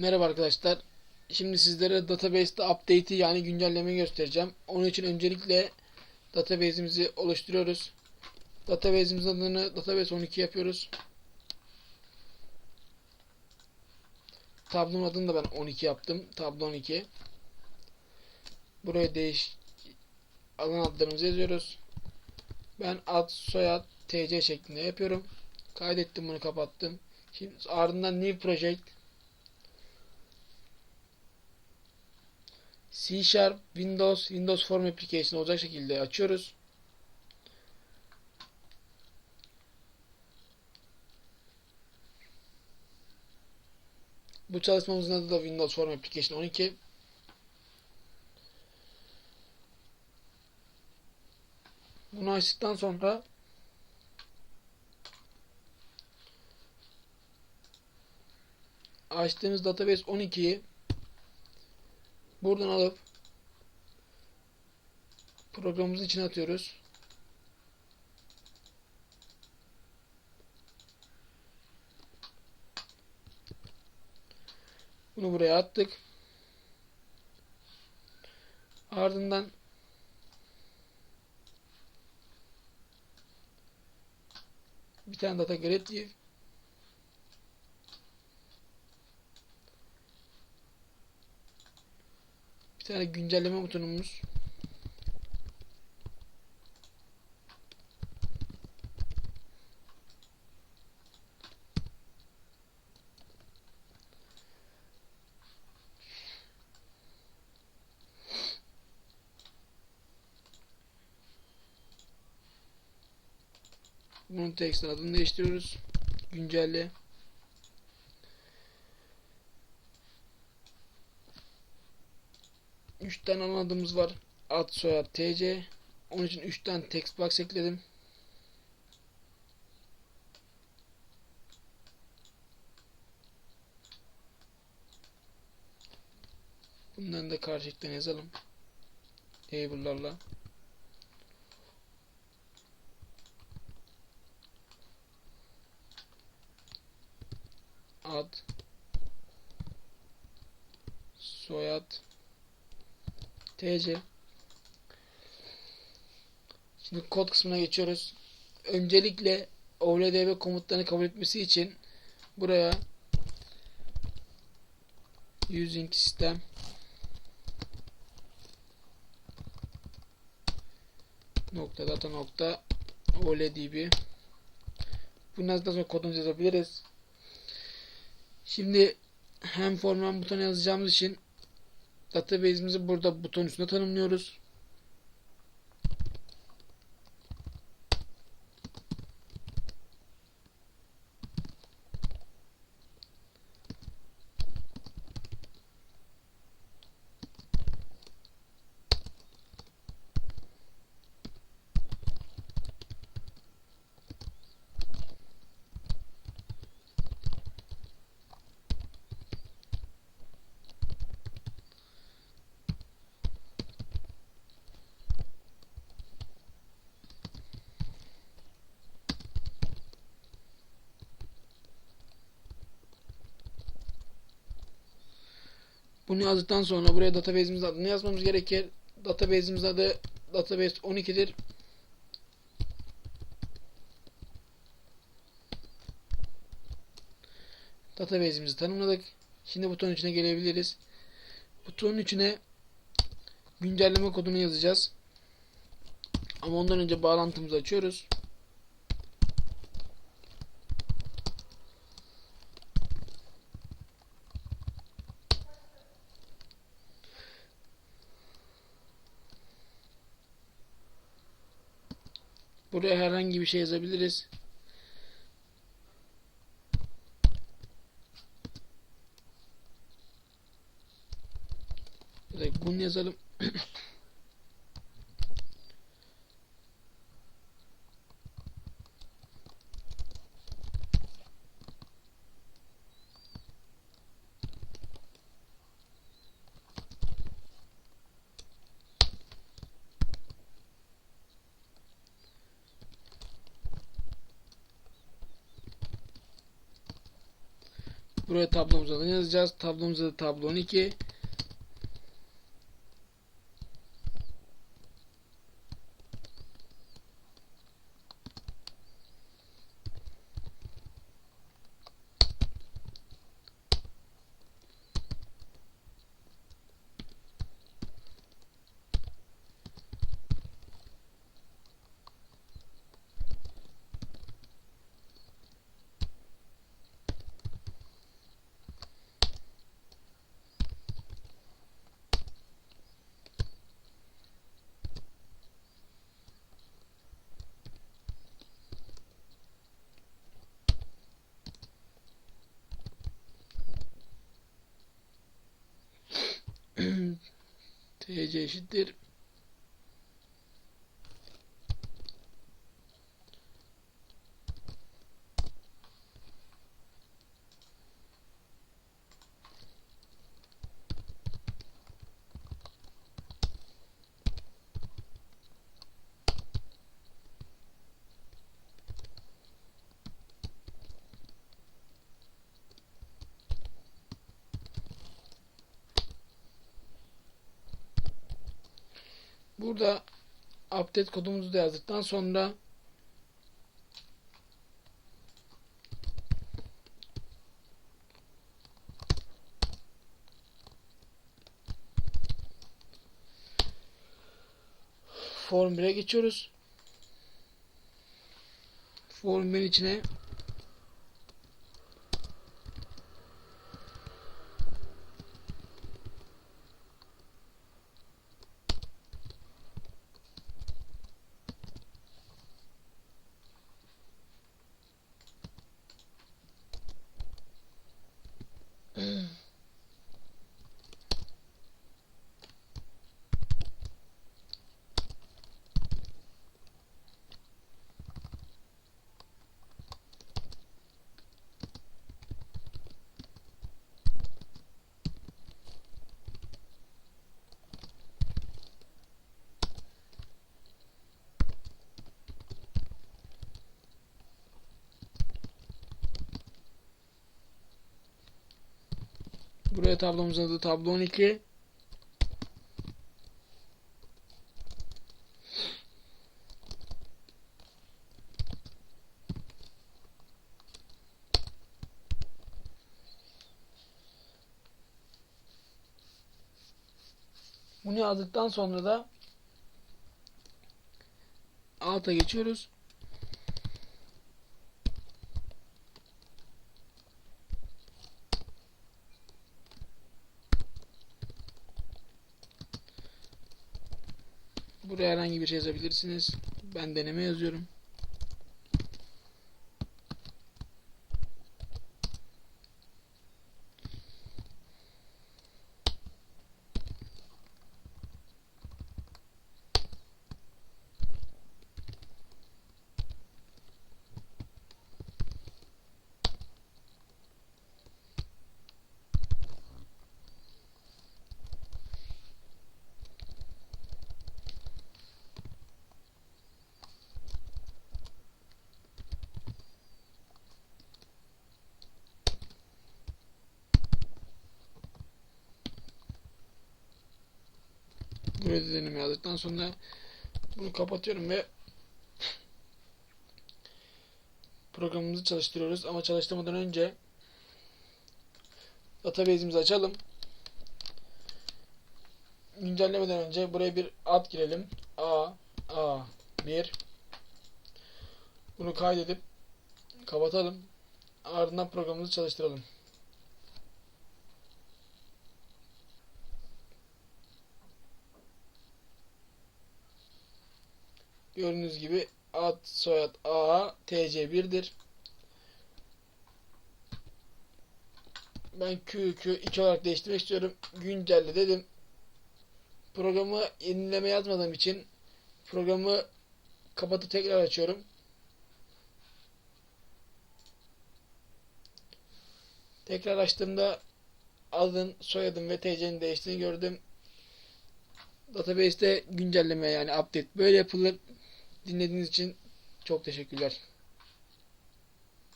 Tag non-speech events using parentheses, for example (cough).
Merhaba arkadaşlar. Şimdi sizlere database'de update'i yani güncellemeyi göstereceğim. Onun için öncelikle database'imizi oluşturuyoruz. Database'imizin adını database 12 yapıyoruz. Tablonun adını da ben 12 yaptım. Tablo 12. Buraya değiş alan adlarımızı yazıyoruz. Ben ad, soyad, tc şeklinde yapıyorum. Kaydettim bunu kapattım. Şimdi ardından new project C Sharp, Windows, Windows Form Application olacak şekilde açıyoruz. Bu çalışmamızın adı da Windows Form Application 12. Bunu açtıktan sonra açtığımız database 12'yi buradan alıp programımızın içine atıyoruz. Bunu buraya attık. Ardından bir tane data get tane güncelleme butonumuz Bunun text adını değiştiriyoruz. Güncelle. Üç tane ana var. Ad, soyad, tc. Onun için 3 tane text box ekledim. Bundan da karşılıklarını yazalım. Table'larla. ad soyad tc Şimdi kod kısmına geçiyoruz. Öncelikle OLDB komutlarını kabul etmesi için buraya using system nokta data nokta OLDB bundan sonra kodumuzu yazabiliriz. Şimdi hem form butonu yazacağımız için database'imizi burada buton üstünde tanımlıyoruz. Bunu yazdıktan sonra buraya database'imizin adını yazmamız gerekir. Database'imizin adı database 12'dir. Database'imizi tanımladık. Şimdi butonun içine gelebiliriz. Butonun içine güncelleme kodunu yazacağız. Ama ondan önce bağlantımızı açıyoruz. Buraya herhangi bir şey yazabiliriz. Direkt bunu yazalım. (clears throat) Buraya tablomuz adını yazacağız. Tablomuz adı tablo 12. TC eşittir. Burada update kodumuzu da yazdıktan sonra Form 1'e geçiyoruz. Form 1'in içine buraya tablomuzun adı tablo 12. Bunu yazdıktan sonra da alta geçiyoruz. Buraya herhangi bir şey yazabilirsiniz. Ben deneme yazıyorum. Deneme yazdıktan sonra bunu kapatıyorum ve programımızı çalıştırıyoruz ama çalıştırmadan önce database'imizi açalım. Güncellemeden önce buraya bir ad girelim. A A 1 Bunu kaydedip kapatalım. Ardından programımızı çalıştıralım. Gördüğünüz gibi ad soyad A TC1'dir. Ben QQ 2 olarak değiştirmek istiyorum. Güncelle dedim. Programı yenileme yazmadığım için programı kapatıp tekrar açıyorum. Tekrar açtığımda adın, soyadın ve TC'nin değiştiğini gördüm. Database'te güncelleme yani update böyle yapılır. Dinlediğiniz için çok teşekkürler.